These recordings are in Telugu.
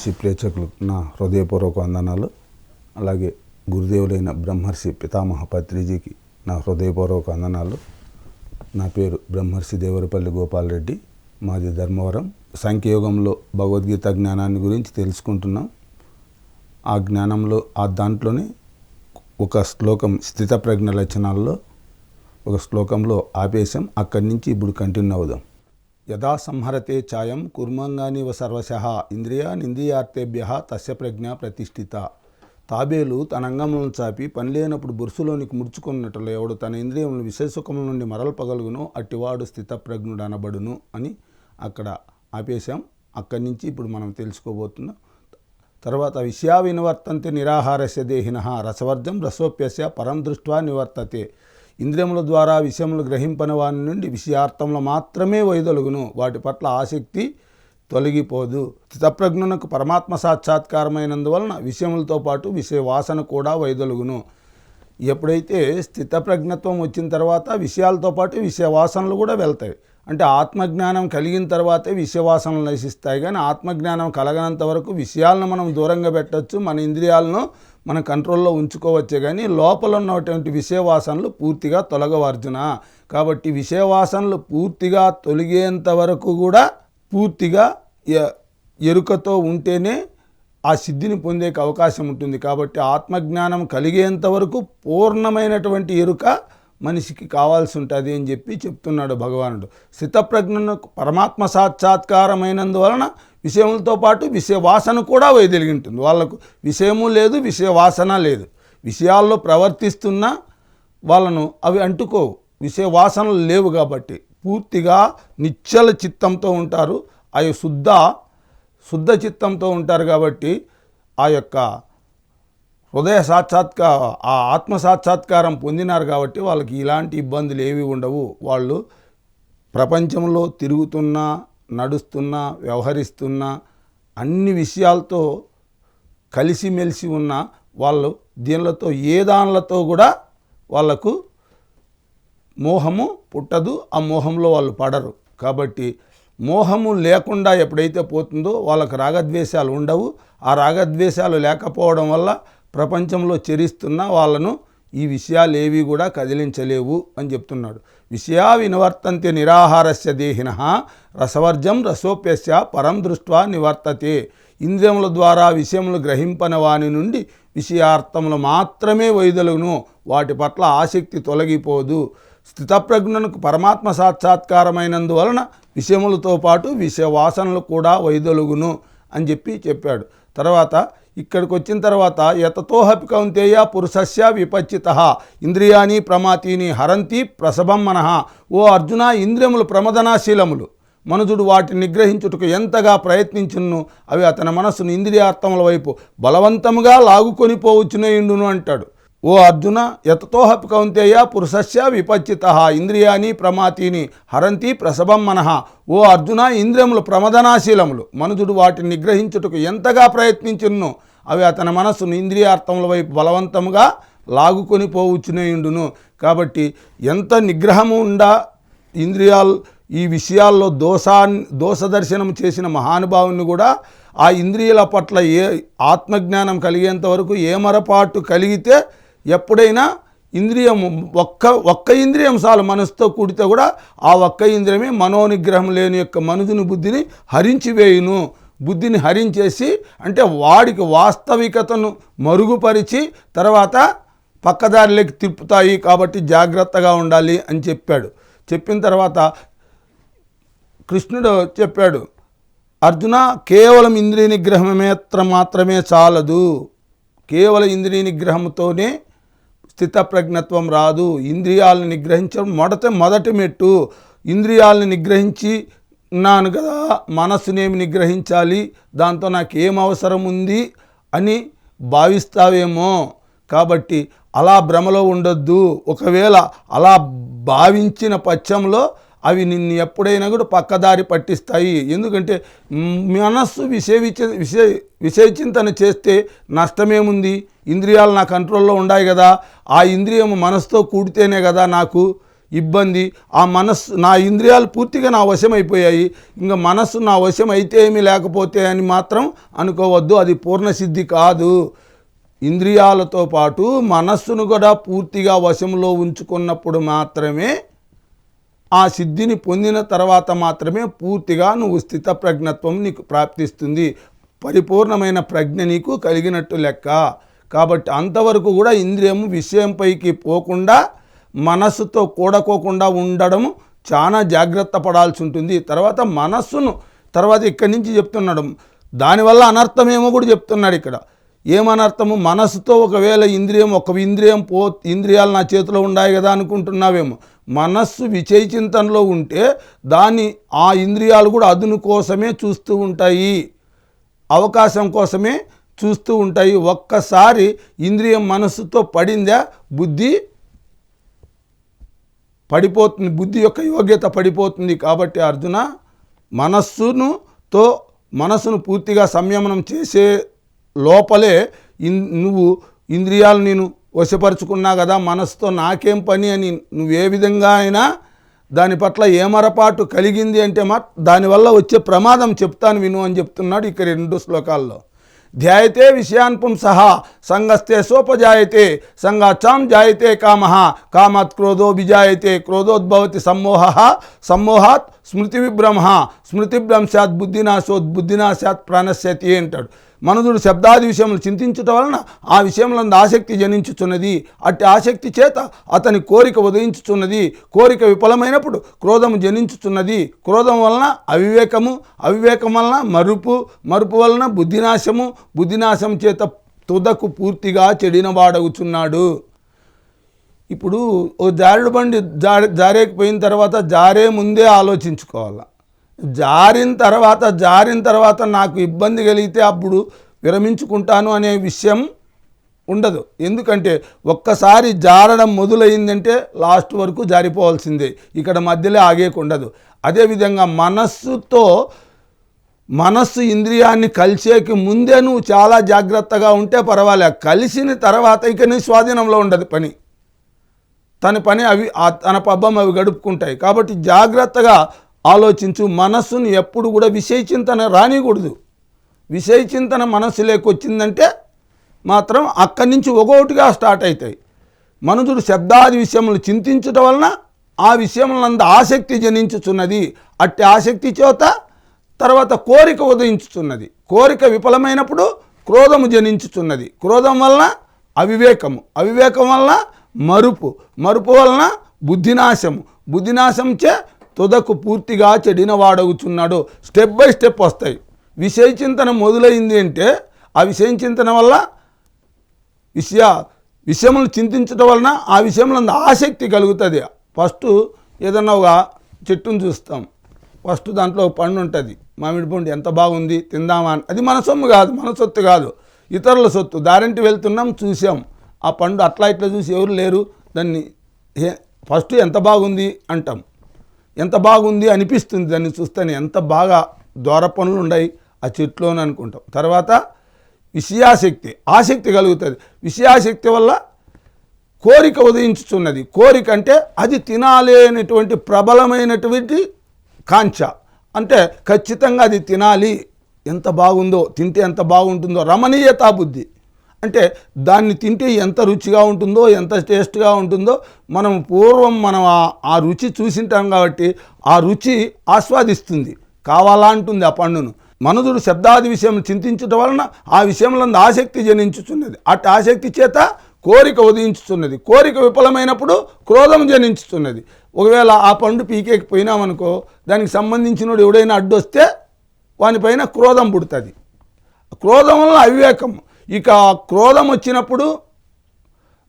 వంశీ ప్రేక్షకులు నా హృదయపూర్వక వందనాలు. అలాగే గురుదేవులైన బ్రహ్మర్షి పితామహ పత్రిజీకి నా హృదయపూర్వక వందనాలు. నా పేరు బ్రహ్మర్షి దేవరపల్లి గోపాలరెడ్డి. మాది ధర్మవరం. సంఖ్యయోగంలో భగవద్గీత జ్ఞానాన్ని గురించి తెలుసుకుంటున్నాం. ఆ జ్ఞానంలో ఆ దాంట్లోనే ఒక శ్లోకం స్థితప్రజ్ఞ లక్షణాల్లో ఒక శ్లోకంలో ఆపేశం. అక్కడి నుంచి ఇప్పుడు కంటిన్యూ అవుదాం. యదా సంహరతే ఛాయం కుర్మంగానివ సర్వశ ఇంద్రియానింద్రియార్థేభ్య తస్య ప్రజ్ఞ ప్రతిష్ఠిత. తాబేలు తన అంగములను చాపి పనిలేనప్పుడు బురుసులోనికి ముడుచుకున్నట్లు ఎవడు తన ఇంద్రియములను విశేషకముల నుండి మరల్పగలుగును అట్టివాడు స్థితప్రజ్ఞుడు అనబడును అని అక్కడ ఆపేశాం. అక్కడి నుంచి ఇప్పుడు మనం తెలుసుకోబోతున్నాం. తర్వాత విషయా వినివర్తంతే నిరాహారస్య దేహిన రసవర్జం రసోప్యస్య పరం దృష్ట్వా నివర్తతే. ఇంద్రియముల ద్వారా విషయములు గ్రహింపని వాని నుండి విషయార్థంలో మాత్రమే వైదొలుగును. వాటి పట్ల ఆసక్తి తొలగిపోదు. స్థితప్రజ్ఞునకు పరమాత్మ సాక్షాత్కారమైనందువలన విషయములతో పాటు విషయ వాసన కూడా వైదొలుగును. ఎప్పుడైతే స్థితప్రజ్ఞత్వం వచ్చిన తర్వాత విషయాలతో పాటు విషయ వాసనలు కూడా వెళ్తాయి. అంటే ఆత్మజ్ఞానం కలిగిన తర్వాతే విషయవాసనలు నశిస్తాయి. కానీ ఆత్మజ్ఞానం కలగనంత వరకు విషయాలను మనం దూరంగా పెట్టచ్చు మన ఇంద్రియాలను మన కంట్రోల్లో ఉంచుకోవచ్చే. కానీ లోపల ఉన్నటువంటి విషయవాసనలు పూర్తిగా తొలగవర్జున కాబట్టి విషయవాసనలు పూర్తిగా తొలగేంత వరకు కూడా పూర్తిగా ఎరుకతో ఉంటేనే ఆ సిద్ధిని పొందేకి అవకాశం ఉంటుంది. కాబట్టి ఆత్మజ్ఞానం కలిగేంత వరకు పూర్ణమైనటువంటి ఎరుక మనిషికి కావాల్సి ఉంటుంది అని చెప్పి చెప్తున్నాడు భగవానుడు. స్థితప్రజ్ఞను పరమాత్మ సాక్షాత్కారమైనందువలన విషయములతో పాటు విషయ వాసన కూడా వైదొలిగి ఉంటుంది వాళ్ళకు విషయము లేదు విషయ వాసన లేదు. విషయాల్లో ప్రవర్తిస్తున్న వాళ్ళను అవి అంటుకోవు. విషయ వాసనలు లేవు కాబట్టి పూర్తిగా నిశ్చల చిత్తంతో ఉంటారు. అవి శుద్ధ శుద్ధ చిత్తంతో ఉంటారు కాబట్టి ఆ యొక్క హృదయ సాక్షాత్కార ఆ ఆత్మ సాక్షాత్కారం పొందినారు కాబట్టి వాళ్ళకి ఇలాంటి ఇబ్బందులు ఏవి ఉండవు. వాళ్ళు ప్రపంచంలో తిరుగుతున్నా నడుస్తున్నా వ్యవహరిస్తున్నా అన్ని విషయాలతో కలిసిమెలిసి ఉన్న వాళ్ళు దీనిలతో ఏ దానిలతో కూడా వాళ్ళకు మోహము పుట్టదు. ఆ మోహంలో వాళ్ళు పడరు. కాబట్టి మోహము లేకుండా ఎప్పుడైతే పోతుందో వాళ్ళకు రాగద్వేషాలు ఉండవు. ఆ రాగద్వేషాలు లేకపోవడం వల్ల ప్రపంచంలో చెరిస్తున్న వాళ్ళను ఈ విషయాలు ఏవి కూడా కదిలించలేవు అని చెప్తున్నాడు. విషయా వినివర్తంతే నిరాహారస్య దేహిన రసవర్జం రసోప్యస్య పరం దృష్ట్వా నివర్తతే. ఇంద్రియముల ద్వారా విషయములు గ్రహింపని వాని నుండి విషయార్థములు మాత్రమే వైదొలుగును. వాటి పట్ల ఆసక్తి తొలగిపోదు. స్థితప్రజ్ఞనకు పరమాత్మ సాక్షాత్కారమైనందువలన విషయములతో పాటు విషయ వాసనలు కూడా వైదొలుగును అని చెప్పి చెప్పాడు. తర్వాత ఇక్కడికి వచ్చిన తర్వాత యతతోహపి కౌంతేయ పురుషస్య విపచ్చిత. ఇంద్రియాని ప్రమాతీని హరంతి ప్రసభం మనః. ఓ అర్జున ఇంద్రియములు ప్రమదనాశీలములు. మనుజుడు వాటిని నిగ్రహించుటకు ఎంతగా ప్రయత్నించును అవి అతని మనస్సును ఇంద్రియార్థముల వైపు బలవంతముగా లాగుకొని పోవచ్చునేయుండును అంటాడు. ఓ అర్జున యతతోహపి కౌంతేయ పురుషస్య విపచ్చిత. ఇంద్రియాని ప్రమాతీని హరంతి ప్రసభం మనః. ఓ అర్జున ఇంద్రియములు ప్రమదనాశీలములు. మనుజుడు వాటిని నిగ్రహించుటకు ఎంతగా ప్రయత్నించును అవి అతని మనస్సును ఇంద్రియార్థముల వైపు బలవంతముగా లాగుకొని పోవచ్చునేయుండును కాబట్టి ఎంత నిగ్రహము ఉండా ఇంద్రియాలు ఈ విషయాల్లో దోషా దోషదర్శనం చేసిన మహానుభావుని కూడా ఆ ఇంద్రియాల పట్ల ఏ ఆత్మజ్ఞానం కలిగేంత వరకు ఏ మరపాటు కలిగితే ఎప్పుడైనా ఇంద్రియం ఒక్క ఒక్క ఇంద్రియం చాలు మనసుతో కూడితే కూడా ఆ ఒక్క ఇంద్రియమే మనోనిగ్రహం లేని యొక్క మనుషుని బుద్ధిని హరించివేయును. బుద్ధిని హరించేసి అంటే వాడికి వాస్తవికతను మరుగుపరిచి తర్వాత పక్కదారిలోకి తిప్పుతాయి కాబట్టి జాగ్రత్తగా ఉండాలి అని చెప్పాడు. చెప్పిన తర్వాత కృష్ణుడు చెప్పాడు అర్జున కేవలం ఇంద్రియ నిగ్రహమేత్ర మాత్రమే చాలదు. కేవలం ఇంద్రియ నిగ్రహంతోనే స్థితప్రజ్ఞత్వం రాదు. ఇంద్రియాలను నిగ్రహించడం మొదట మొదటి మెట్టు. ఇంద్రియాలను నిగ్రహించి ఉన్నాను కదా మనస్సునేమి నిగ్రహించాలి దాంతో నాకు ఏం అవసరం ఉంది అని భావిస్తావేమో. కాబట్టి అలా భ్రమలో ఉండొద్దు. ఒకవేళ అలా భావించిన పక్షంలో అవి నిన్ను ఎప్పుడైనా కూడా పక్కదారి పట్టిస్తాయి. ఎందుకంటే మనస్సు విషయ విచ- విషయ చింతన చేస్తే నష్టమేముంది? ఇంద్రియాలు నా కంట్రోల్లో ఉన్నాయి కదా. ఆ ఇంద్రియము మనసుతో కూడితేనే కదా నాకు ఇబ్బంది ఆ మనస్సు నా ఇంద్రియాలు పూర్తిగా నా వశం అయిపోయాయి ఇంకా మనస్సు నా వశం అయితే ఏమీ లేకపోతే అని మాత్రం అనుకోవద్దు. అది పూర్ణసిద్ధి కాదు. ఇంద్రియాలతో పాటు మనస్సును కూడా పూర్తిగా వశంలో ఉంచుకున్నప్పుడు మాత్రమే ఆ సిద్ధిని పొందిన తర్వాత మాత్రమే పూర్తిగా నువ్వు స్థిత ప్రజ్ఞత్వం నీకు ప్రాప్తిస్తుంది. పరిపూర్ణమైన ప్రజ్ఞ నీకు కలిగినట్టు లెక్క. కాబట్టి అంతవరకు కూడా ఇంద్రియము విషయంపైకి పోకుండా మనస్సుతో కూడకోకుండా ఉండడం చాలా జాగ్రత్త పడాల్సి ఉంటుంది. తర్వాత మనస్సును తర్వాత ఇక్కడి నుంచి చెప్తున్నాడు. దానివల్ల అనర్థమేమో కూడా చెప్తున్నాడు ఇక్కడ. ఏమనర్థము మనసుతో ఒకవేళ ఇంద్రియం ఒక ఇంద్రియం పో ఇంద్రియాలు నా చేతిలో ఉన్నాయి కదా అనుకుంటున్నావేమో. మనస్సు విచయ చింతనలో ఉంటే దాని ఆ ఇంద్రియాలు కూడా అదును కోసమే చూస్తూ ఉంటాయి. అవకాశం కోసమే చూస్తూ ఉంటాయి. ఒక్కసారి ఇంద్రియం మనస్సుతో పడిందా? బుద్ధి పడిపోతుంది బుద్ధి యొక్క యోగ్యత పడిపోతుంది కాబట్టి అర్జున మనస్సును తో పూర్తిగా సంయమనం చేసే లోపలే ఇన్ నువ్వు ఇంద్రియాలు నేను వశపరుచుకున్నా కదా మనసుతో నాకేం పని అని నువ్వు ఏ విధంగా అయినా దాని పట్ల ఏమరపాటు కలిగింది అంటే మా దానివల్ల వచ్చే ప్రమాదం చెప్తాను విను అని చెప్తున్నాడు ఇక్కడ రెండు శ్లోకాల్లో. ధ్యాయతే విషయాన్ పుంసః సంగస్తే సోపజాయతే సంగాచాం జాయతే కామ కామాత్ క్రోధో విజాయతే క్రోధోద్భవతి సమ్మోహ సమ్మోహాత్ స్మృతి విభ్రమ స్మృతిభ్రంశాత్ బుద్ధినాశోత్ బుద్ధినాశాత్ ప్రాణశ్యతి అంటాడు మనుదుడు శబ్దాది విషయములు చింతించుట వలన ఆ విషయంలో ఆసక్తి జనించుచున్నది. అట్టి ఆసక్తి చేత అతని కోరిక ఉదయించుచున్నది. కోరిక విఫలమైనప్పుడు క్రోధము జనించుచున్నది. క్రోధం వలన అవివేకము అవివేకం వలన మరుపు మరుపు వలన బుద్ధినాశము బుద్ధినాశం చేత తుదకు పూర్తిగా చెడినవాడవుచున్నాడు ఇప్పుడు ఓ జారుడు బండి జారి జారేకపోయిన తర్వాత జారే ముందే ఆలోచించుకోవాలి. జారిన తర్వాత జారిన తర్వాత నాకు ఇబ్బంది కలిగితే అప్పుడు విరమించుకుంటాను అనే విషయం ఉండదు. ఎందుకంటే ఒక్కసారి జారడం మొదలైందంటే లాస్ట్ వరకు జారిపోవాల్సిందే. ఇక్కడ మధ్యలో ఆగేకుండదు అదేవిధంగా మనస్సుతో మనస్సు ఇంద్రియాన్ని కలిసేకి ముందే నువ్వు చాలా జాగ్రత్తగా ఉంటే పర్వాలే. కలిసిన తర్వాత ఇక నీ స్వాధీనంలో ఉండదు పని. తన పని అవి ఆ- తన పబ్బం అవి గడుపుకుంటాయి. కాబట్టి జాగ్రత్తగా ఆలోచించు మనస్సును ఎప్పుడు కూడా విషయ చింతన రానికూడదు. విషయ చింతన మనస్సులోకి వచ్చిందంటే మాత్రం అక్కడి నుంచి ఒక్కొక్కటిగా స్టార్ట్ అవుతాయి. మనుషుడు శబ్దాది విషయములు చింతించటం వలన ఆ విషయములందు ఆసక్తి జనించుచున్నది. అట్టి ఆసక్తి చేత తర్వాత కోరిక ఉదయించుచున్నది. కోరిక విఫలమైనప్పుడు క్రోధము జనించుచున్నది. క్రోధం వలన అవివేకము. అవివేకం వలన మరుపు. మరుపు వలన బుద్ధినాశము. బుద్ధినాశంచే తుదకు పూర్తిగా చెడిన వాడవుచున్నాడు స్టెప్ బై స్టెప్ వస్తాయి. విషయ చింతన మొదలైంది అంటే ఆ విషయం చింతన వల్ల విషయ విషయములు చింతించడం వలన ఆ విషయంలో ఆసక్తి కలుగుతుంది. ఫస్ట్ ఏదన్నా ఒక చెట్టును చూస్తాం. ఫస్ట్ దాంట్లో ఒక పండు ఉంటుంది. మామిడి పండు ఎంత బాగుంది తిందామా అని. అది మన సొమ్ము కాదు మన సొత్తు కాదు. ఇతరుల సొత్తు. దారింటి వెళ్తున్నాం చూసాం. ఆ పండు అట్లా ఇట్లా చూసి ఎవరు లేరు. దాన్ని ఫస్ట్ ఎంత బాగుంది అంటాం. ఎంత బాగుంది అనిపిస్తుంది దాన్ని చూస్తేనే ఎంత బాగా దూర పనులు ఉన్నాయి ఆ చెట్లు అని అనుకుంటాం. తర్వాత విషయాశక్తి ఆసక్తి కలుగుతుంది. విషయాశక్తి వల్ల కోరిక ఉదయించుచున్నది కోరిక అంటే అది తినాలి అనేటువంటి ప్రబలమైనటువంటి కాంచ. అంటే ఖచ్చితంగా అది తినాలి. ఎంత బాగుందో తింటే ఎంత బాగుంటుందో రమణీయతా బుద్ధి. అంటే దాన్ని తింటే ఎంత రుచిగా ఉంటుందో ఎంత టేస్ట్గా ఉంటుందో మనం పూర్వం మనం ఆ- రుచి చూసింటాం కాబట్టి ఆ రుచి ఆస్వాదిస్తుంది. కావాలా అంటుంది ఆ పండును. మనుదుడు శబ్దాది విషయం చింతించటం వలన ఆ విషయంలో ఆసక్తి జనించుచున్నది. అటు ఆసక్తి చేత కోరిక ఉదయించుతున్నది కోరిక విఫలమైనప్పుడు క్రోధం జనించుతున్నది ఒకవేళ ఆ పండు పీకేకి పోయినామనుకో దానికి సంబంధించినోడు ఎవడైనా అడ్డొస్తే వానిపైన క్రోధం పుడుతుంది. క్రోధం వల్ల అవివేకం ఇక క్రోధం వచ్చినప్పుడు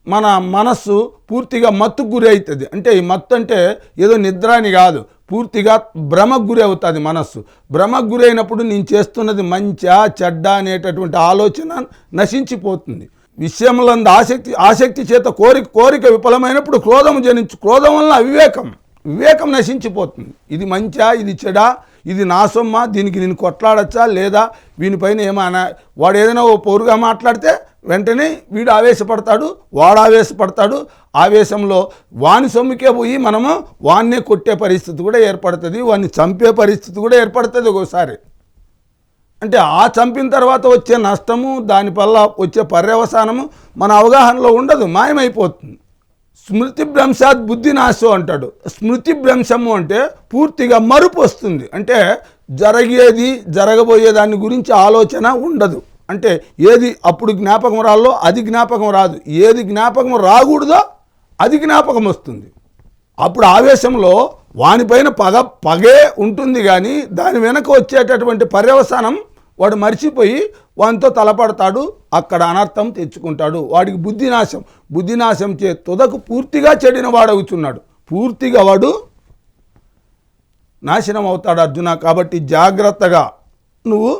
మన మనస్సు పూర్తిగా మత్తుకు గురి అవుతుంది. అంటే ఈ మత్తు అంటే ఏదో నిద్ర అని కాదు. పూర్తిగా భ్రమకు గురి అవుతుంది మనస్సు. భ్రమకు గురి అయినప్పుడు నేను చేస్తున్నది మంచా చెడ్డ అనేటటువంటి ఆలోచన నశించిపోతుంది. విషయములందు ఆసక్తి ఆసక్తి చేత కోరిక కోరిక విఫలమైనప్పుడు క్రోధం జనించు క్రోధం వల్ల అవివేకం వివేకం నశించిపోతుంది. ఇది మంచా ఇది చెడా ఇది నా సొమ్మ దీనికి నేను కొట్లాడచ్చా లేదా? వీనిపైన ఏమైనా వాడు ఏదైనా ఓ పౌరుగా మాట్లాడితే వెంటనే వీడు ఆవేశపడతాడు వాడు ఆవేశపడతాడు. ఆవేశంలో వాని సొమ్ముకే పోయి మనము వాన్నే కొట్టే పరిస్థితి కూడా ఏర్పడుతుంది వాడిని చంపే పరిస్థితి కూడా ఏర్పడుతుంది ఒక్కోసారి. అంటే ఆ చంపిన తర్వాత వచ్చే నష్టము దానివల్ల వచ్చే పర్యవసానము మన అవగాహనలో ఉండదు మాయమైపోతుంది. స్మృతి భ్రంశాత్ బుద్ధి నాశం అంటాడు. స్మృతి భ్రంశము అంటే పూర్తిగా మరుపు వస్తుంది. అంటే జరిగేది జరగబోయే దాని గురించి ఆలోచన ఉండదు. అంటే ఏది అప్పుడు జ్ఞాపకం రాలో అది జ్ఞాపకం రాదు. ఏది జ్ఞాపకం రాకూడదో అది జ్ఞాపకం వస్తుంది. అప్పుడు ఆవేశంలో వానిపైన పగ పగే ఉంటుంది కానీ దాని వెనక వచ్చేటటువంటి పర్యవసానం వాడు మర్చిపోయి వానితో తలపడతాడు అక్కడ అనర్థం తెచ్చుకుంటాడు. వాడికి బుద్ధినాశం. బుద్ధినాశం చే తుదకు పూర్తిగా చెడిన వాడవుతున్నాడు పూర్తిగా వాడు నాశనం అవుతాడు అర్జున. కాబట్టి జాగ్రత్తగా నువ్వు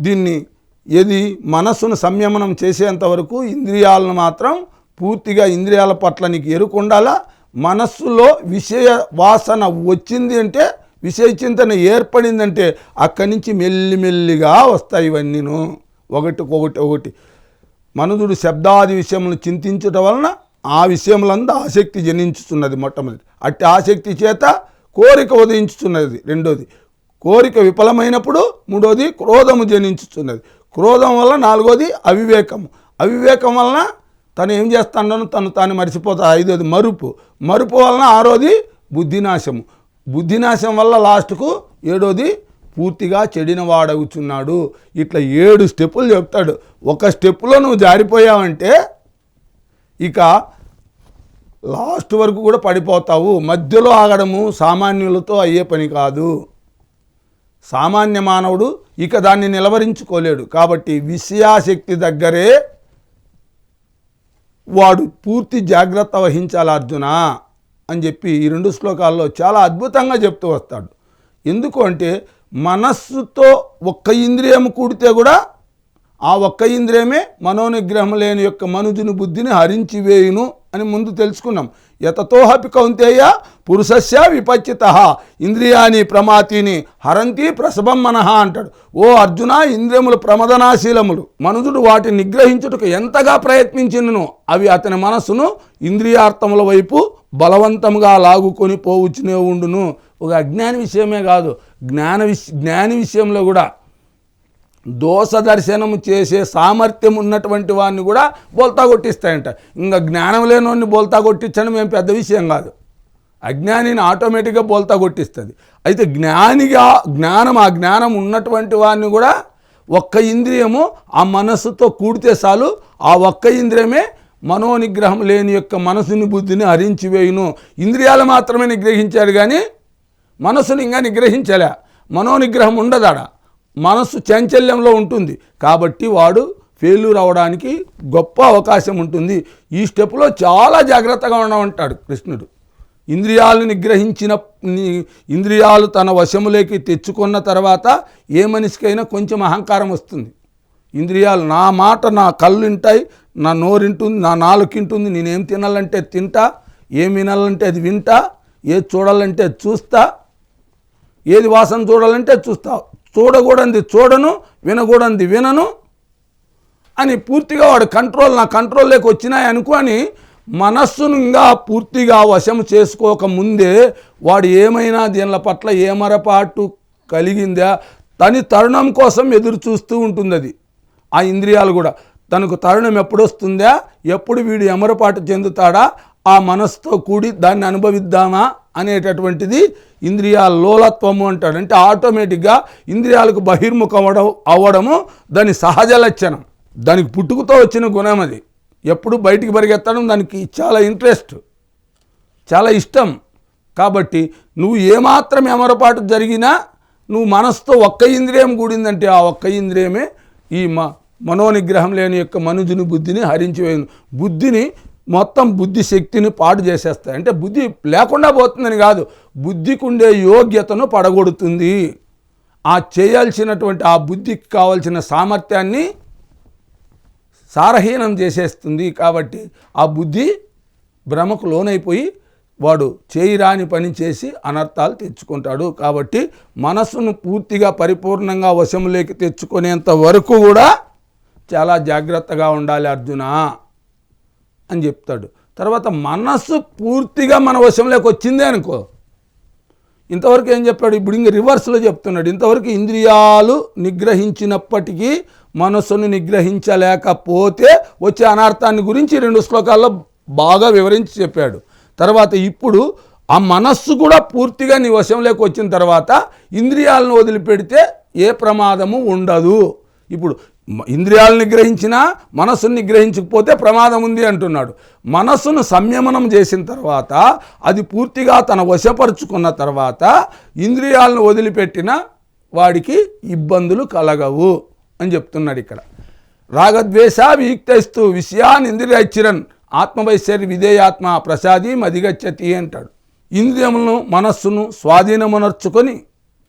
దీన్ని ఏది మనస్సును సంయమనం చేసేంత వరకు ఇంద్రియాలను మాత్రం పూర్తిగా ఇంద్రియాల పట్ల నీకు ఎరుకుండాలా. మనస్సులో విషయ వాసన వచ్చింది అంటే విషయ చింతన ఏర్పడిందంటే అక్కడి నుంచి మెల్లిమెల్లిగా వస్తాయి ఇవన్నీను. ఒకటికి ఒకటి ఒకటి. మనుదుడు శబ్దాది విషయములను చింతించటం వలన ఆ విషయములందు ఆసక్తి జనించుతున్నది మొట్టమొదటి. అట్టి ఆసక్తి చేత కోరిక ఉదయించుతున్నది రెండోది. కోరిక విఫలమైనప్పుడు మూడోది క్రోధము జనించుతున్నది. క్రోధం వల్ల నాలుగోది అవివేకము. అవివేకం వలన తను ఏం చేస్తాడో తను తాను మర్చిపోతా ఐదోది మరుపు. మరుపు వలన ఆరోది బుద్ధినాశము. బుద్ధినాశం వల్ల లాస్ట్కు ఏడోది పూర్తిగా చెడిన వాడవుచున్నాడు. ఇట్లా ఏడు స్టెప్పులు చెప్తాడు. ఒక స్టెప్పులో నువ్వు జారిపోయావంటే ఇక లాస్ట్ వరకు కూడా పడిపోతావు. మధ్యలో ఆగడము సామాన్యులతో అయ్యే పని కాదు. సామాన్య మానవుడు ఇక దాన్ని నిలవరించుకోలేడు. కాబట్టి విషయాశక్తి దగ్గరే వాడు పూర్తి జాగ్రత్త వహించాలి అర్జున. అని చెప్పి ఈ రెండు శ్లోకాల్లో చాలా అద్భుతంగా చెప్తూ వస్తాడు. ఎందుకు అంటే మనస్సుతో ఒక్క ఇంద్రియము కూడితే కూడా ఆ ఒక్క ఇంద్రియమే మనోనిగ్రహం లేని యొక్క మనుజుని బుద్ధిని హరించి వేయును. అని ముందు తెలుసుకున్నాం. యతతోహపి కౌంతేయ పురుషస్య విపచ్చిత. ఇంద్రియాని ప్రమాతిని హరంతి ప్రసభం మనహ అంటాడు. ఓ అర్జున ఇంద్రియములు ప్రమదనాశీలములు. మనుజుడు వాటిని నిగ్రహించుటకు ఎంతగా ప్రయత్నించినను? అవి అతని మనస్సును ఇంద్రియార్థముల వైపు బలవంతంగా లాగుకొని పోవచ్చునే ఉండును. ఒక అజ్ఞాని విషయమే కాదు జ్ఞాన విష జ్ఞాని విషయంలో కూడా దోష దర్శనము చేసే సామర్థ్యం ఉన్నటువంటి వాడిని కూడా బోల్తా కొట్టిస్తాయంట. ఇంకా జ్ఞానం లేనివాడిని బోల్తా కొట్టించడం ఏం పెద్ద విషయం కాదు. అజ్ఞానిని ఆటోమేటిక్గా బోల్తా కొట్టిస్తుంది. అయితే జ్ఞానిగా జ్ఞానం ఆ జ్ఞానం ఉన్నటువంటి వాడిని కూడా ఒక్క ఇంద్రియము ఆ మనస్సుతో కూడితే చాలు ఆ ఒక్క ఇంద్రియమే మనోనిగ్రహం లేని యొక్క మనసుని బుద్ధిని హరించివేయును ఇంద్రియాలు మాత్రమే నిగ్రహించాడు కానీ మనసుని ఇంకా నిగ్రహించలే. మనోనిగ్రహం ఉండదాడా? మనస్సు చాంచల్యంలో ఉంటుంది. కాబట్టి వాడు ఫెయిల్యూర్ అవడానికి గొప్ప అవకాశం ఉంటుంది. ఈ స్టెప్లో చాలా జాగ్రత్తగా ఉండమంటాడు కృష్ణుడు. ఇంద్రియాలు నిగ్రహించిన ఇంద్రియాలు తన వశములోకి తెచ్చుకున్న తర్వాత ఏ మనిషికైనా కొంచెం అహంకారం వస్తుంది. ఇంద్రియాలు నా మాట నా కళ్ళు వింటాయి నా నోరింటుంది నా నాలుకింటుంది నేనేం తినాలంటే తింటా ఏం వినాలంటే అది వింటా ఏది చూడాలంటే అది చూస్తా ఏది వాసన చూడాలంటే అది చూస్తా. చూడకూడంది చూడను వినకూడంది వినను అని పూర్తిగా వాడు కంట్రోల్ నా కంట్రోల్లోకి వచ్చినాయి అనుకొని మనస్సును ఇంకా పూర్తిగా వశం చేసుకోకముందే వాడు ఏమైనా దీనిల పట్ల ఏమరపాటు కలిగిందా? తని తరుణం కోసం ఎదురు చూస్తూ ఉంటుంది అది. ఆ ఇంద్రియాలు కూడా. తనకు తరుణం ఎప్పుడు వస్తుందా ఎప్పుడు వీడు ఎమరపాటు చెందుతాడా? ఆ మనస్సుతో కూడి దాన్ని అనుభవిద్దామా అనేటటువంటిది ఇంద్రియాల లోలత్వము అంటాడు. అంటే ఆటోమేటిక్గా ఇంద్రియాలకు బహిర్ముఖం అవ్వడము దాని సహజ లక్షణం. దానికి పుట్టుకతో వచ్చిన గుణం అది. ఎప్పుడు బయటికి పరిగెత్తడం దానికి చాలా ఇంట్రెస్ట్ చాలా ఇష్టం. కాబట్టి నువ్వు ఏమాత్రం ఎమరపాటు జరిగినా నువ్వు మనసుతో ఒక్క ఇంద్రియం కూడిందంటే ఆ ఒక్క ఇంద్రియమే ఈ మ మనోనిగ్రహం లేని యొక్క మనుజుని బుద్ధిని హరించివేయను. బుద్ధిని మొత్తం బుద్ధి శక్తిని పాడు చేసేస్తాయి. అంటే బుద్ధి లేకుండా పోతుందని కాదు బుద్ధికి ఉండే యోగ్యతను పడగొడుతుంది. ఆ చేయాల్సినటువంటి ఆ బుద్ధికి కావాల్సిన సామర్థ్యాన్ని సారహీనం చేసేస్తుంది. కాబట్టి ఆ బుద్ధి భ్రమకు లోనైపోయి వాడు చేయరాని పని చేసి అనర్థాలు తెచ్చుకుంటాడు. కాబట్టి మనస్సును పూర్తిగా పరిపూర్ణంగా వశములోకి తెచ్చుకునేంత వరకు కూడా చాలా జాగ్రత్తగా ఉండాలి అర్జున. అని చెప్తాడు. తర్వాత మనస్సు పూర్తిగా మన వశంలోకి వచ్చిందే అనుకో. ఇంతవరకు ఏం చెప్పాడు? ఇప్పుడు ఇంక రివర్స్లో చెప్తున్నాడు. ఇంతవరకు ఇంద్రియాలు నిగ్రహించినప్పటికీ మనస్సును నిగ్రహించలేకపోతే వచ్చే అనార్థాన్ని గురించి రెండు శ్లోకాల్లో బాగా వివరించి చెప్పాడు. తర్వాత ఇప్పుడు ఆ మనస్సు కూడా పూర్తిగా నీ వశంలోకి వచ్చిన తర్వాత ఇంద్రియాలను వదిలిపెడితే ఏ ప్రమాదము ఉండదు. ఇప్పుడు ఇంద్రియాలను గ్రహించినా మనస్సును నిగ్రహించకపోతే ప్రమాదం ఉంది అంటున్నాడు. మనస్సును సంయమనం చేసిన తర్వాత అది పూర్తిగా తన వశపరుచుకున్న తర్వాత ఇంద్రియాలను వదిలిపెట్టిన వాడికి ఇబ్బందులు కలగవు అని చెప్తున్నాడు ఇక్కడ. రాగద్వేష వియుక్తైస్తూ విషయాన్ ఇంద్రియచ్చిరన్ ఆత్మవైశ్వర్య విధేయాత్మ ప్రసాది మదిగచ్చతి అంటాడు. ఇంద్రియములను మనస్సును స్వాధీనమునర్చుకొని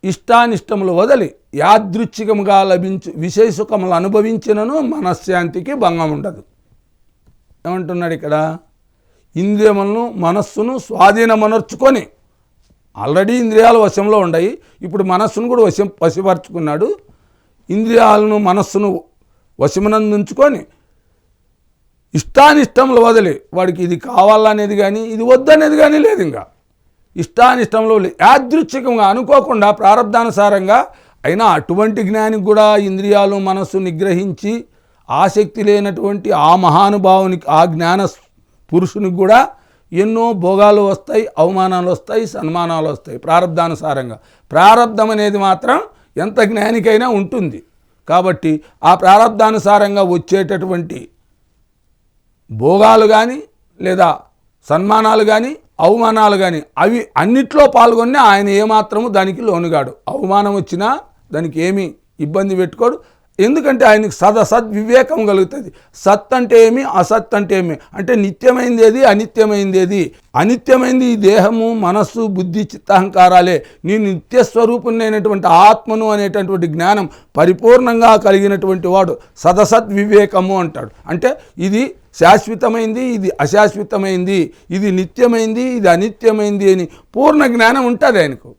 ఇష్టానిష్టములు వదలి యాదృచ్ఛికముగా లభించు విషయ అనుభవించినను మనశ్శాంతికి భంగం ఉండదు. ఏమంటున్నాడు ఇక్కడ? ఇంద్రియములను మనస్సును స్వాధీనమనర్చుకొని ఆల్రెడీ ఇంద్రియాలు వశంలో ఉన్నాయి ఇప్పుడు మనస్సును కూడా వశం వశపరుచుకున్నాడు. ఇంద్రియాలను మనస్సును వశమునందుంచుకొని ఇష్టానిష్టములు వదిలి వాడికి ఇది కావాలనేది కానీ ఇది వద్దనేది కానీ లేదు ఇంకా ఇష్టానిష్టంలో యాదృచ్ఛికంగా అనుకోకుండా ప్రారంధానుసారంగా అయినా అటువంటి జ్ఞానికి కూడా ఇంద్రియాలు మనస్సు నిగ్రహించి ఆసక్తి లేనటువంటి ఆ మహానుభావునికి ఆ జ్ఞాన పురుషునికి కూడా ఎన్నో భోగాలు వస్తాయి అవమానాలు వస్తాయి సన్మానాలు వస్తాయి ప్రారంధానుసారంగా ప్రారంధం అనేది మాత్రం ఎంత జ్ఞానికైనా ఉంటుంది. కాబట్టి ఆ ప్రారంధానుసారంగా వచ్చేటటువంటి భోగాలు కానీ లేదా సన్మానాలు కానీ అవమానాలు కానీ అవి అన్నిట్లో పాల్గొని ఆయన ఏమాత్రము దానికి లోనుగాడు. అవమానం వచ్చినా దానికి ఏమీ ఇబ్బంది పెట్టుకోడు. ఎందుకంటే ఆయనకు సద సద్వివేకం కలుగుతుంది. సత్ అంటే ఏమి అసత్ అంటే ఏమి? అంటే నిత్యమైంది ఏది అనిత్యమైంది ఏది అనిత్యమైంది ఈ దేహము మనస్సు బుద్ధి చిత్తహంకారాలే. నీ నిత్య స్వరూపునైనటువంటి ఆత్మను అనేటటువంటి జ్ఞానం పరిపూర్ణంగా కలిగినటువంటి వాడు సదసత్ వివేకము అంటాడు. అంటే ఇది శాశ్వతమైంది ఇది అశాశ్వతమైంది ఇది నిత్యమైంది ఇది అనిత్యమైంది అని పూర్ణ జ్ఞానం ఉంటుంది ఆయనకు.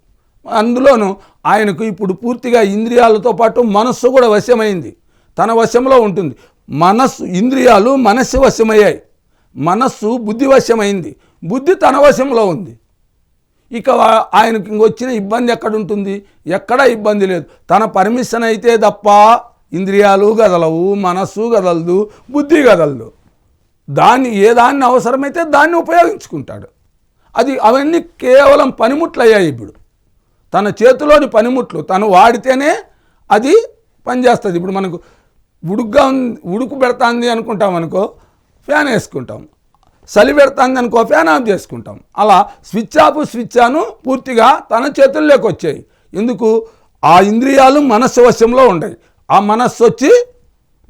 అందులోనూ ఆయనకు ఇప్పుడు పూర్తిగా ఇంద్రియాలతో పాటు మనస్సు కూడా వశమైంది. తన వశంలో ఉంటుంది. మనస్సు ఇంద్రియాలు మనస్సు వశమయ్యాయి. మనస్సు బుద్ధి వశమైంది. బుద్ధి తన వశంలో ఉంది. ఇక ఆయనకి ఇంకొచ్చిన ఇబ్బంది ఎక్కడ ఉంటుంది ఎక్కడా ఇబ్బంది లేదు. తన పర్మిషన్ అయితే తప్ప ఇంద్రియాలు కదలవు మనస్సు కదలదు బుద్ధి గదలదు దాన్ని ఏ దాన్ని అవసరమైతే దాన్ని ఉపయోగించుకుంటాడు. అది అవన్నీ కేవలం పనిముట్లు అయ్యాయి ఇప్పుడు. తన చేతిలోని పనిముట్లు తను వాడితేనే అది పనిచేస్తుంది. ఇప్పుడు మనకు ఉడుగ్గా ఉంది ఉడుకు పెడతాంది అనుకుంటాం అనుకో ఫ్యాన్ వేసుకుంటాం. చలి పెడుతుంది అనుకో ఫ్యాన్ ఆఫ్ చేసుకుంటాం. అలా స్విచ్ ఆఫ్ స్విచ్ ఆను పూర్తిగా తన చేతుల్లోకి వచ్చాయి. ఎందుకు? ఆ ఇంద్రియాలు మనస్సు వశంలో ఉన్నాయి ఆ మనస్సు వచ్చి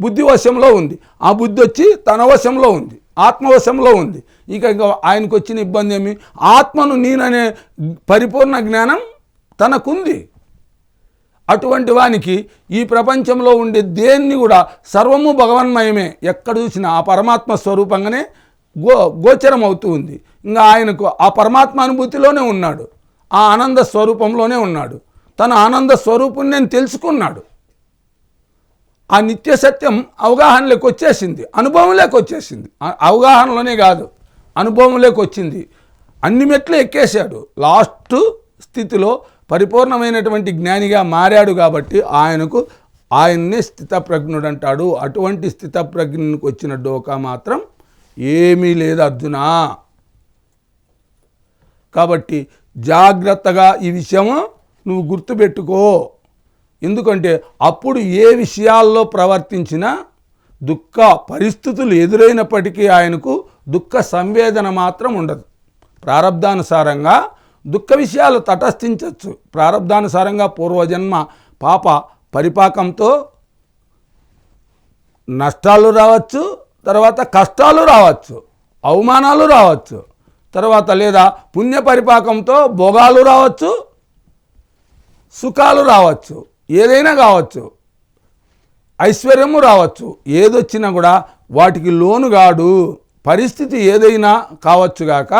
బుద్ధి వశంలో ఉంది. ఆ బుద్ధి వచ్చి తన వశంలో ఉంది. ఆత్మవశంలో ఉంది. ఇక ఇంకా ఆయనకు వచ్చిన ఇబ్బంది ఏమి? ఆత్మను నేననే పరిపూర్ణ జ్ఞానం తనకుంది. అటువంటి వానికి ఈ ప్రపంచంలో ఉండే దేన్ని కూడా సర్వము భగవన్మయమే. ఎక్కడ చూసినా ఆ పరమాత్మ స్వరూపంగానే గో గోచరం అవుతూ ఉంది. ఇంకా ఆయనకు ఆ పరమాత్మ అనుభూతిలోనే ఉన్నాడు. ఆ ఆనంద స్వరూపంలోనే ఉన్నాడు. తన ఆనంద స్వరూపం నేను తెలుసుకున్నాడు. ఆ నిత్య సత్యం అవగాహనలోకి వచ్చేసింది. అనుభవంలోకి వచ్చేసింది. అవగాహనలోనే కాదు అనుభవంలోకి వచ్చింది. అన్ని మెట్లు ఎక్కేశాడు. లాస్ట్ స్థితిలో పరిపూర్ణమైనటువంటి జ్ఞానిగా మారాడు కాబట్టి ఆయనకు ఆయన్నే స్థితప్రజ్ఞుడు అంటాడు అటువంటి స్థితప్రజ్ఞకు వచ్చిన డోకా మాత్రం ఏమీ లేదు అర్జున. కాబట్టి జాగ్రత్తగా ఈ విషయము నువ్వు గుర్తుపెట్టుకో. ఎందుకంటే అప్పుడు ఏ విషయాల్లో ప్రవర్తించినా దుఃఖ పరిస్థితులు ఎదురైనప్పటికీ ఆయనకు దుఃఖ సంవేదన మాత్రం ఉండదు. ప్రారంధానుసారంగా దుఃఖ విషయాలు తటస్థించవచ్చు. ప్రారంధానుసారంగా పూర్వజన్మ పాప పరిపాకంతో నష్టాలు రావచ్చు తర్వాత కష్టాలు రావచ్చు అవమానాలు రావచ్చు తర్వాత లేదా పుణ్య పరిపాకంతో భోగాలు రావచ్చు సుఖాలు రావచ్చు ఏదైనా కావచ్చు ఐశ్వర్యము రావచ్చు ఏదొచ్చినా కూడా వాటికి లోనుగాడు. పరిస్థితి ఏదైనా కావచ్చుగాక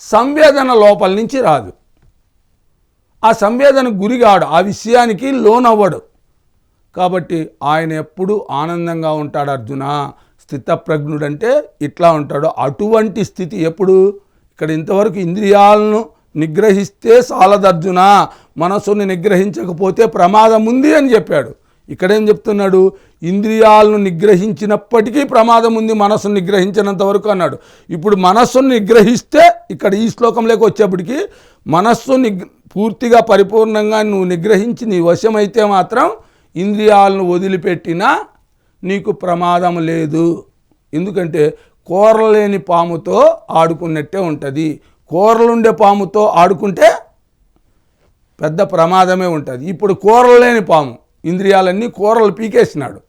సంవేదన లోపల నుంచి రాదు. ఆ సంవేదన గురిగాడు ఆ విషయానికి లోన్ అవ్వడు కాబట్టి ఆయన ఎప్పుడు ఆనందంగా ఉంటాడు అర్జున? స్థితప్రజ్ఞుడంటే ఇట్లా ఉంటాడు. అటువంటి స్థితి ఎప్పుడు? ఇక్కడ ఇంతవరకు ఇంద్రియాలను నిగ్రహిస్తే సాలదర్జున మనసుని నిగ్రహించకపోతే ప్రమాదం ఉంది అని చెప్పాడు. ఇక్కడేం చెప్తున్నాడు? ఇంద్రియాలను నిగ్రహించినప్పటికీ ప్రమాదం ఉంది మనస్సును నిగ్రహించినంత వరకు అన్నాడు. ఇప్పుడు మనస్సును నిగ్రహిస్తే ఇక్కడ ఈ శ్లోకంలోకి వచ్చేప్పటికి మనస్సు పూర్తిగా పరిపూర్ణంగా నువ్వు నిగ్రహించి నీ వశమైతే మాత్రం ఇంద్రియాలను వదిలిపెట్టినా నీకు ప్రమాదం లేదు. ఎందుకంటే కూరలేని పాముతో ఆడుకున్నట్టే ఉంటుంది. కూరలుండే పాముతో ఆడుకుంటే పెద్ద ప్రమాదమే ఉంటుంది. ఇప్పుడు కూరలు లేని పాము ఇంద్రియాలన్నీ కూరలు పీకేసినాడు.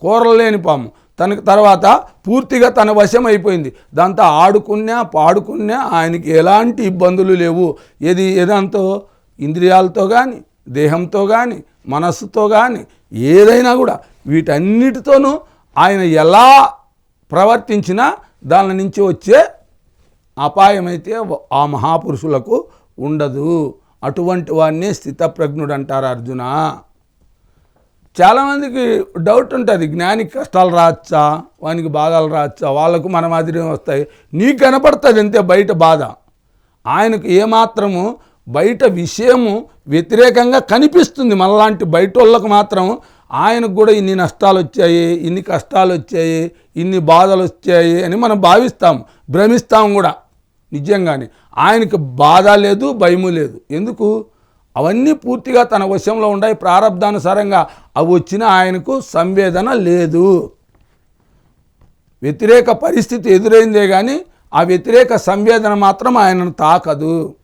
కూరలు లేని పాము. తనకు తర్వాత పూర్తిగా తన వశం అయిపోయింది. దాంతో ఆడుకున్నా పాడుకున్నా ఆయనకి ఎలాంటి ఇబ్బందులు లేవు. ఏది ఏదంతో? ఇంద్రియాలతో కానీ దేహంతో కానీ మనస్సుతో కానీ ఏదైనా కూడా. వీటన్నిటితోనూ ఆయన ఎలా ప్రవర్తించినా దాని నుంచి వచ్చే అపాయమైతే ఆ మహాపురుషులకు ఉండదు. అటువంటి వాడిని స్థితప్రజ్ఞుడు అంటారు అర్జున. చాలామందికి డౌట్ ఉంటుంది. జ్ఞానికి కష్టాలు రాచ్చా? వానికి బాధలు రాచ్చా? వాళ్ళకు మన మాదిరి వస్తాయి. నీకు కనపడుతుంది అంతే బయట బాధ. ఆయనకు ఏమాత్రము బయట విషయము వ్యతిరేకంగా కనిపిస్తుంది. మనలాంటి బయట వాళ్ళకు మాత్రం ఆయనకు కూడా ఇన్ని నష్టాలు వచ్చాయి ఇన్ని కష్టాలు వచ్చాయి ఇన్ని బాధలు వచ్చాయి అని మనం భావిస్తాం. భ్రమిస్తాం కూడా. నిజంగానే. ఆయనకు బాధ లేదు భయము లేదు. ఎందుకు? అవన్నీ పూర్తిగా తన వశంలో ఉన్నాయి ప్రారంధానుసారంగా అవి వచ్చిన ఆయనకు సంవేదన లేదు. వ్యతిరేక పరిస్థితి ఎదురైందే కానీ ఆ వ్యతిరేక సంవేదన మాత్రం ఆయనను తాకదు.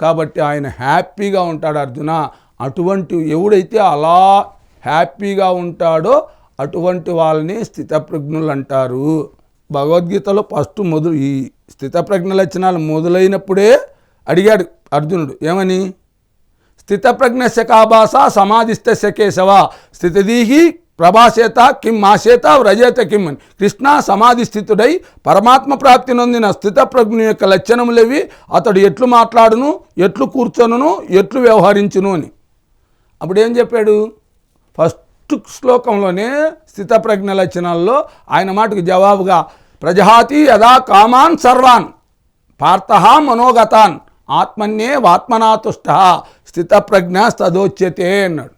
కాబట్టి ఆయన హ్యాపీగా ఉంటాడు అర్జున. అటువంటి ఎవడైతే అలా హ్యాపీగా ఉంటాడో అటువంటి వాళ్ళని స్థితప్రజ్ఞులు అంటారు. భగవద్గీతలో ఫస్ట్ మొదలు ఈ స్థితప్రజ్ఞ లక్షణాలు మొదలైనప్పుడే అడిగాడు అర్జునుడు ఏమని? స్థితప్రజ్ఞ కాభాస సమాధిస్థ శకేశవ స్థితిదీహి ప్రభాసేత కిం ఆసేత వ్రజేత కిం అని కృష్ణ సమాధి స్థితుడై పరమాత్మ ప్రాప్తి నొందిన స్థితప్రజ్ఞ యొక్క లక్షణములవి అతడు ఎట్లు మాట్లాడును ఎట్లు కూర్చొనును ఎట్లు వ్యవహరించును అని. అప్పుడు ఏం చెప్పాడు? ఫస్ట్ శ్లోకంలోనే స్థితప్రజ్ఞ లక్షణాల్లో ఆయన మాటకు జవాబుగా ప్రజహాతి యదా కామాన్ సర్వాన్ పార్థ మనోగతాన్ ఆత్మన్యే వాత్మనాతుష్ట స్థితప్రజ్ఞ తదోచ్యతే అన్నాడు.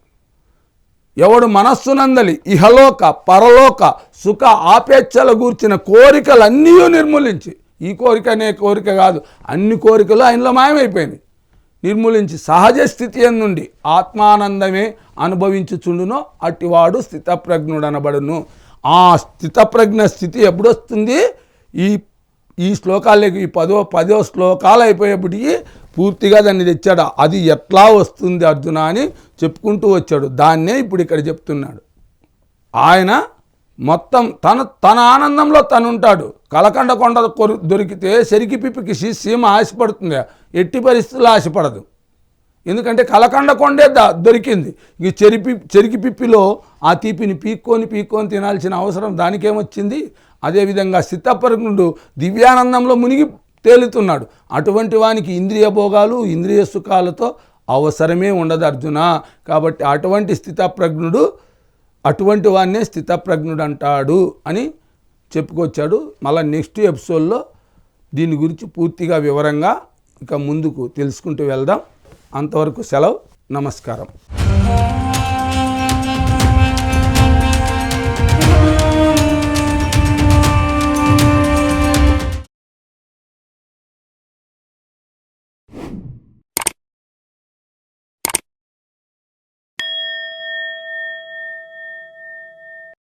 ఎవడు మనస్సునందలి ఇహలోక పరలోక సుఖ ఆపేచ్ఛల గూర్చిన కోరికలన్నీ నిర్మూలించి ఈ కోరిక అనే కోరిక కాదు అన్ని కోరికలు ఆయనలో మాయమైపోయినాయి. నిర్మూలించి సహజ స్థితి నుండి ఆత్మానందమే అనుభవించుచుండునో అటివాడు స్థితప్రజ్ఞుడు అనబడును ఆ స్థితప్రజ్ఞ స్థితి ఎప్పుడొస్తుంది? ఈ ఈ శ్లోకాలకి ఈ పదో పదో శ్లోకాలు అయిపోయేప్పటికీ పూర్తిగా దాన్ని తెచ్చాడు? అది ఎట్లా వస్తుంది అర్జున అని చెప్పుకుంటూ వచ్చాడు. దాన్నే ఇప్పుడు ఇక్కడ చెప్తున్నాడు. ఆయన మొత్తం తన తన ఆనందంలో తను ఉంటాడు కలకండ కొండ దొరికితే సెరికి పిప్పికి సీమ ఆశపడుతుంది. ఎట్టి పరిస్థితుల్లో ఆశపడదు. ఎందుకంటే కలకండ కొండే ద- దొరికింది. ఈ చెరిపి చెరికి పిప్పిలో ఆ తీపిని పీక్కొని పీక్కొని తినాల్సిన అవసరం దానికేమొచ్చింది? అదేవిధంగా సిద్ధపరుగుడు దివ్యానందంలో మునిగి తేలుతున్నాడు. అటువంటి వానికి ఇంద్రియ భోగాలు ఇంద్రియ సుఖాలతో అవసరమే ఉండదు అర్జున. కాబట్టి అటువంటి స్థితప్రజ్ఞుడు అటువంటి వాడినే స్థితప్రజ్ఞుడు అంటాడు అని చెప్పుకొచ్చాడు. మళ్ళీ నెక్స్ట్ ఎపిసోడ్లో దీని గురించి పూర్తిగా వివరంగా ఇక ముందుకు తెలుసుకుంటూ వెళ్దాం. అంతవరకు సెలవు. నమస్కారం.